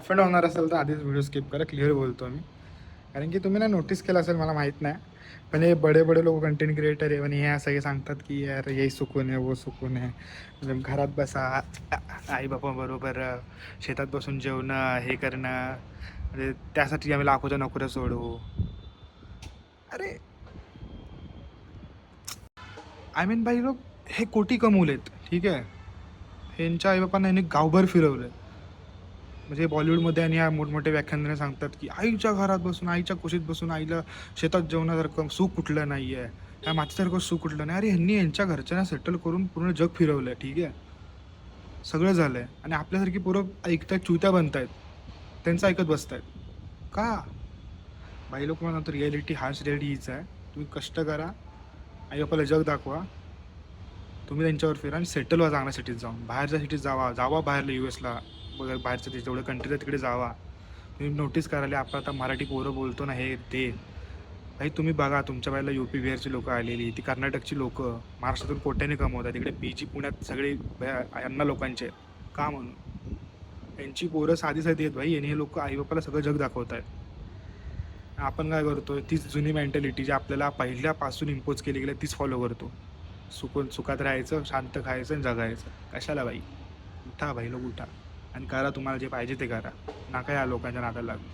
Offend होणार असेल तर आधीच व्हिडिओ स्किप करा क्लिअर बोलतो मी. कारण की तुम्ही ना नोटीस केलं असेल मला माहीत नाही. पण हे बडे बडे लोक कंटेंट क्रिएटर आहे आणि हे सगळे सांगतात की यार हे सुकून आहे वो सुकून आहे. म्हणजे घरात बसा आई बापा बरोबर शेतात बसून जेवणं हे करणं. म्हणजे त्यासाठी आम्ही लाखोच्या नोकऱ्या सोडू. अरे! आय मीन बाई लोक हे कोटी कमवलेत ठीक आहे? यांच्या आईबापांना यांनी गावभर फिरवलं म्हणजे बॉलिवूडमध्ये आणि या मोठमोठ्या व्याख्यानाने सांगतात की आईच्या घरात बसून आईच्या कुशीत बसून आईला शेतात जेवणासारखं सुख कुठलं नाही आहे त्या मातीसारखं सुख कुठलं नाही. अरे ह्यांनी यांच्या घरच्यांना सेटल करून पूर्ण जग फिरवलं ठीक आहे? सगळं झालं आहे आणि आपल्यासारखी पोरं ऐकतात चुत्या बनतायत. त्यांचं ऐकत बसतायत. का? बाई लोक म्हणतात रिॲलिटी हाच रिॲलिटी हीच आहे. तुम्ही कष्ट करा. आई बापाला जग दाखवा. तुम्ही त्यांच्यावर फिरा आणि सेटल व्हा चांगल्या सिटीत जाऊन. बाहेरच्या सिटीत जावा. जावा बाहेरला यू एसला वगैरे बाहेरचं ते जेवढं कंट्री आहे तिकडे जावा. तुम्ही नोटीस करायला आपण आता मराठी पोरं बोलतो ना हे ते. भाई तुम्ही बघा तुमच्या बाहेरला यू पी बिहारची लोकं आलेली ती कर्नाटकची लोकं महाराष्ट्रातून कोट्याने कमवतात तिकडे पी जी पुण्यात सगळे यांना लोकांचे. का म्हणून? यांची पोरं साधी साधी आहेत भाई आणि हे लोक आईबापाला सगळं जग दाखवत आहेत आपण काय करतो तीच जुनी मेंटॅलिटी जी आपल्याला पहिल्यापासून इम्पोज केली गेली तीच फॉलो करतो. सुकून सुखात राहायचं शांत खायचं आणि जगायचं. कशाला बाई उठा भाई लोक उठा. आणि करा तुम्हाला जे पाहिजे ते करा. नका या लोकांच्या नादाला लागू.